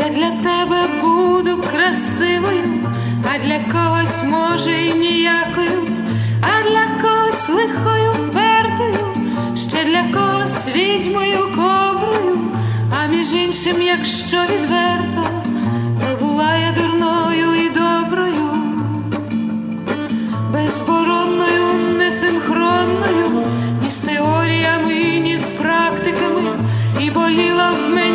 Я для тебе буду красивою, а для когось може й ніякою, а для когось лихою впертою, ще для когось відьмою коброю, а між іншим, якщо відверто, то була я дурною і доброю безборонною, несинхронною, ні з теоріями, ні з практиками, і боліла в мені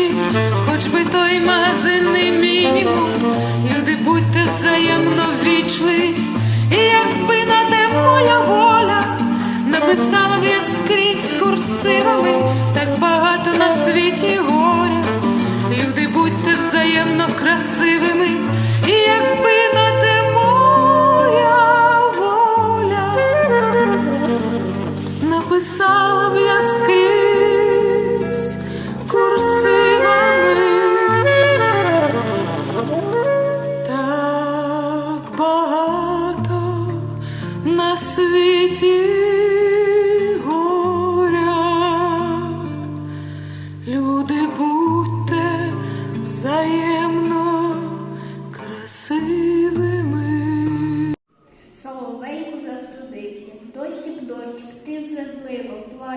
сторіччі, хоч би той магазинний мінімум, люди будьте взаємно вічли, і якби на те моя воля, написала б я скрізь курсивами, так багато на світі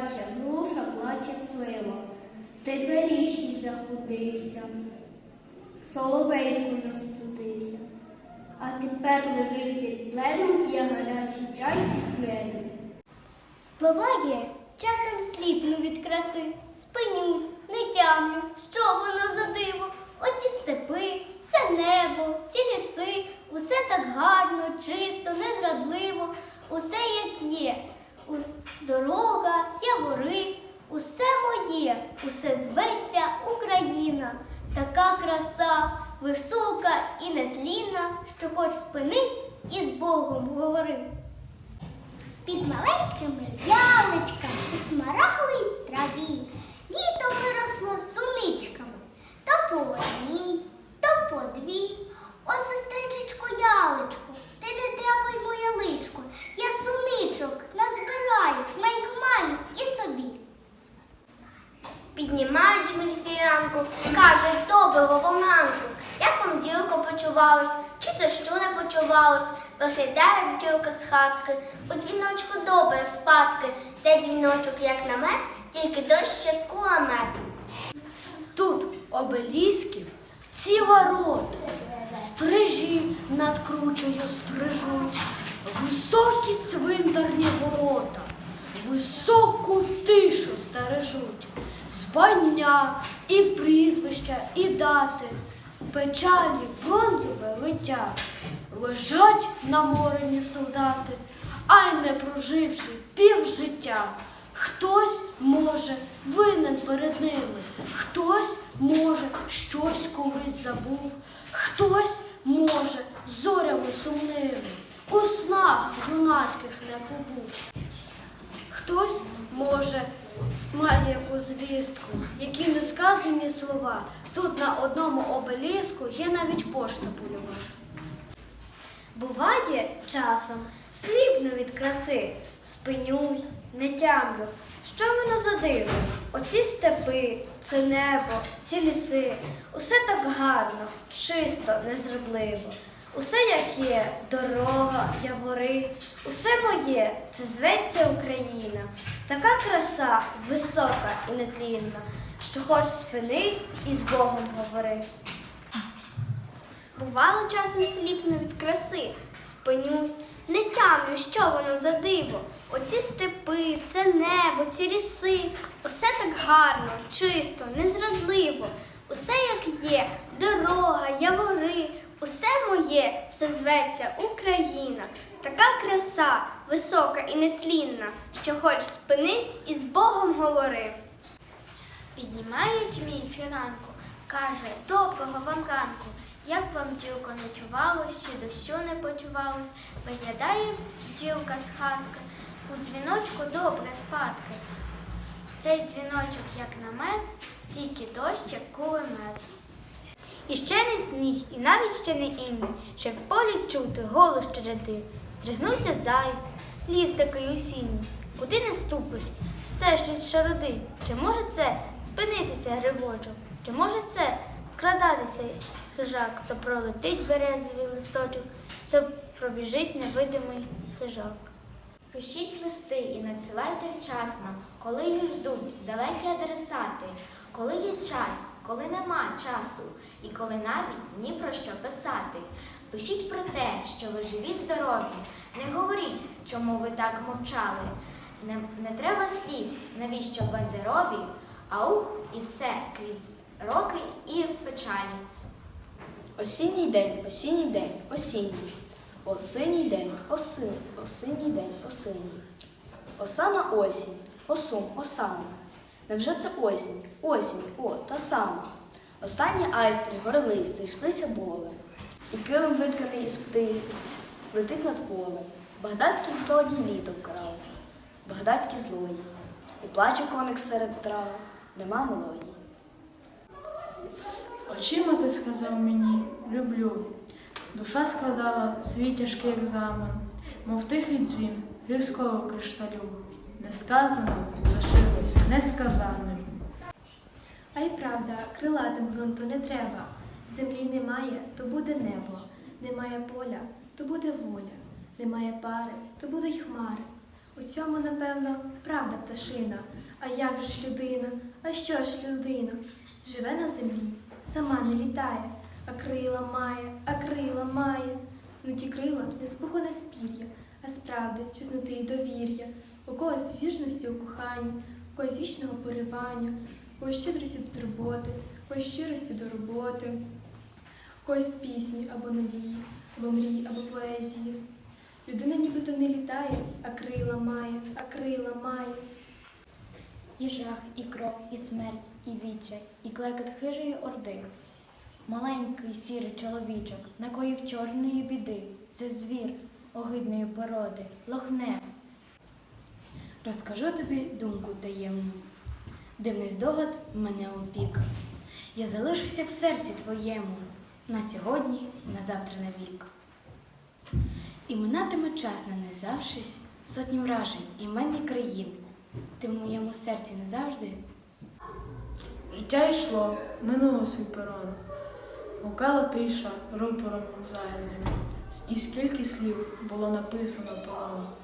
плаче груша, плаче слива. Теперішній захудився, соловейко застудився, а тепер лежить під пленом, п'є гарячий чай і хлеб. Буває, часом сліпну від краси, спинюсь, не тямлю, що воно за диво. Оті степи, це небо, ці ліси, усе так гарно, чисто, незрадливо, усе як є. Дорога, явори, усе моє, усе зветься Україна. Така краса, висока і нетлінна, що хоч спинись і з Богом говори. Під маленькими яличками у смараглій траві літо каже доброго помранку. Як вам ділко почувалось, чи дощу не почувалось? Виглядає бджілка з хатки, у дзвіночку добре спадки. Де дзвіночок, як намет, тільки дощ як кулемет. Тут обелісків ціла рота, стрижі над кручею стрижуть, високі цвинтарні ворота, високу тишу стережуть, звання і прізвища, і дати, печалі бронзове летять, лежать наморені солдати, а й не проживши пів життя. Хтось може винен перед ними, хтось може щось колись забув, хтось може зорями сумними, у снах юнацьких не побув. Хтось може має яку звістку, які несказані слова. Тут на одному обеліску є навіть пошта польова. Буває часом сліпну від краси, спинюсь, не тямлю. Що воно за диво? Оці степи, це небо, ці ліси, усе так гарно, чисто, незрадливо. Усе як є, дорога, явори, усе моє, це зветься Україна. Така краса висока і нетлінна, що хоч спинись і з Богом говори. Бувало часом сліпну від краси, спинюсь, не тямлю, що воно за диво. Оці степи, це небо, ці ліси, усе так гарно, чисто, незрадливо, усе як є, дорога, Усе моє, все зветься Україна, така краса, висока і нетлінна, що хоч спинись і з Богом говори. Піднімає чміль фіранку, каже, доброго вам ранку. Як вам бджілко ночувалось, чи дощу не почувалось, виглядає бджілка з хатки, у дзвіночку добре спадки. Цей дзвіночок, як намет, тільки дощ, як кулемет. І ще не сніг, і навіть ще не інь, ще в полі чути голос череди. Зригнувся заєць, ліс такий осінній, куди не ступиш, все щось шародить. Чи може це спинитися грибочок? Чи може це скрадатися хижак, то пролетить березовий листочок, то пробіжить невидимий хижак. Пишіть листи і надсилайте вчасно, коли їх ждуть далекі адресати, коли є час, коли нема часу, і коли навіть ні про що писати. Пишіть про те, що ви живі, здорові, не говоріть, чому ви так мовчали. Не, не треба слів, навіщо бандерові, а ух, і все крізь роки і печалі. Осінній день, осінній день, осінній. Осінній день, оси, осінній день, осінній. Осана осінь, осум, осана. Невже це осінь? Осінь, о, та сама. Останні айстри горли, зайшлися боли. І килим витканий із птиць летить над полем. Багдадський злодій літо вкрав, багдадський злодій. І плаче коник серед трав, нема мелодії. Очима ти сказав мені, люблю. Душа складала свій тяжкий екзамен, мов тихий дзвін гірського кришталю. Несказано лишилось несказаним. А й правда, крилатим ґрунту не треба. Землі немає, то буде небо. Немає поля, то буде воля. Немає пари, то будуть хмари. У цьому, напевно, правда пташина. А як ж людина? А що ж людина? Живе на землі, сама не літає, а крила має, а крила має. Ну крила не з Бога не з а з правди, чесноти і довір'я. У когось вірності у коханні, когось поривання, когось щедрості до турботи, когось щирості до роботи, когось пісні або надії, або мрії, або поезії. Людина нібито не літає, а крила має, а крила має. І жах, і кров, і смерть, і відчай, і клекот хижої орди. Маленький сірий чоловічок накоїв чорної біди. Це звір огидної породи, лохнес. Розкажу тобі думку таємну. Дивний здогад мене опік. Я залишуся в серці твоєму на сьогодні, на завтра навік. І минатиме час на незавшись сотні вражень імен і країн. Ти в моєму серці назавжди Життя йшло, минуло свій перон. Гукала тиша рупором вокзальним. І скільки слів було написано пером.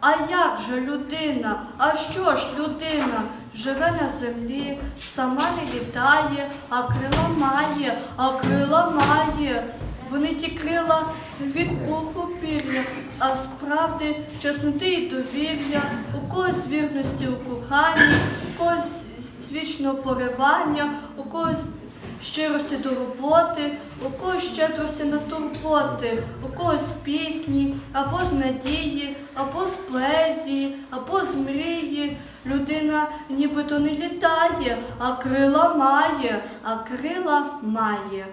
А як же людина? А що ж людина? Живе на землі, сама не літає, а крила має, а крила має. Вони ті крила від пуху пір'я, а справді чесноти і довір'я, у когось вірності у коханні, у когось з вічного поривання, у когось щирості до роботи, у когось щедрості на турботи, у когось пісні, або з надії, або з поезії, або з мрії. Людина нібито не літає, а крила має, а крила має.